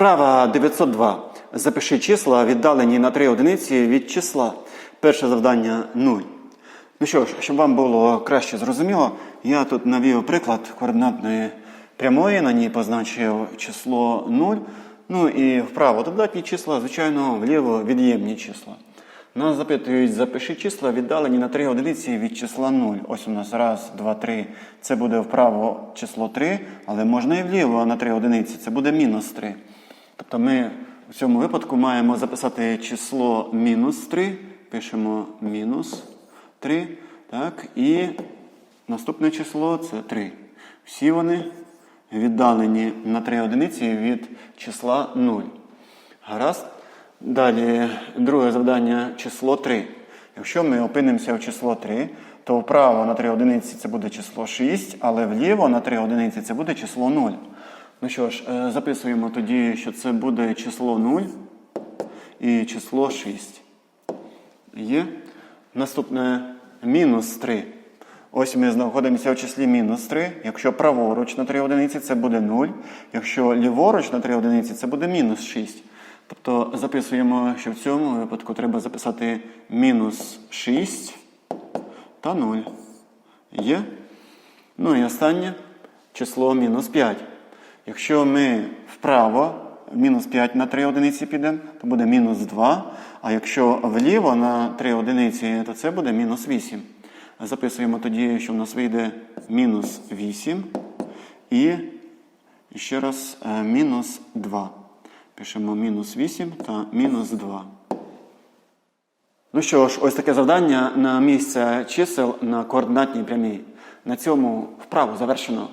Вправа 902. Запиши числа, віддалені на 3 одиниці від числа. Перше завдання 0. Ну що ж, щоб вам було краще зрозуміло, я тут навів приклад координатної прямої, на ній позначив число 0. Ну і вправо додатні числа, звичайно, вліво від'ємні числа. Нас запитують, запиши числа, віддалені на 3 одиниці від числа 0. Ось у нас раз, два, три. Це буде вправо число 3, але можна і вліво на 3 одиниці. Це буде мінус 3. Тобто ми в цьому випадку маємо записати число мінус 3. Пишемо мінус 3. Так, і наступне число це 3. Всі вони віддалені на 3 одиниці від числа 0. Гаразд. Далі друге завдання число 3. Якщо ми опинимося в число 3, то вправо на 3 одиниці це буде число 6, але вліво на 3 одиниці це буде число 0. Ну що ж, е, записуємо тоді, що це буде число 0 і число 6. Є. Наступне мінус 3. Ось ми знаходимося в числі мінус 3. Якщо праворуч на 3 одиниці, це буде 0. Якщо ліворуч на 3 одиниці, це буде мінус 6. Тобто записуємо, що в цьому випадку треба записати мінус 6 та 0. Є. Ну і останнє число мінус 5. Якщо ми вправо мінус 5 на 3 одиниці підемо, то буде мінус 2. А якщо вліво на 3 одиниці, то це буде мінус 8. Записуємо тоді, що в нас вийде мінус 8 і ще раз е, мінус 2. Пишемо мінус 8 та мінус 2. Ну що ж, ось таке завдання на місце чисел на координатній прямій. На цьому вправу завершено.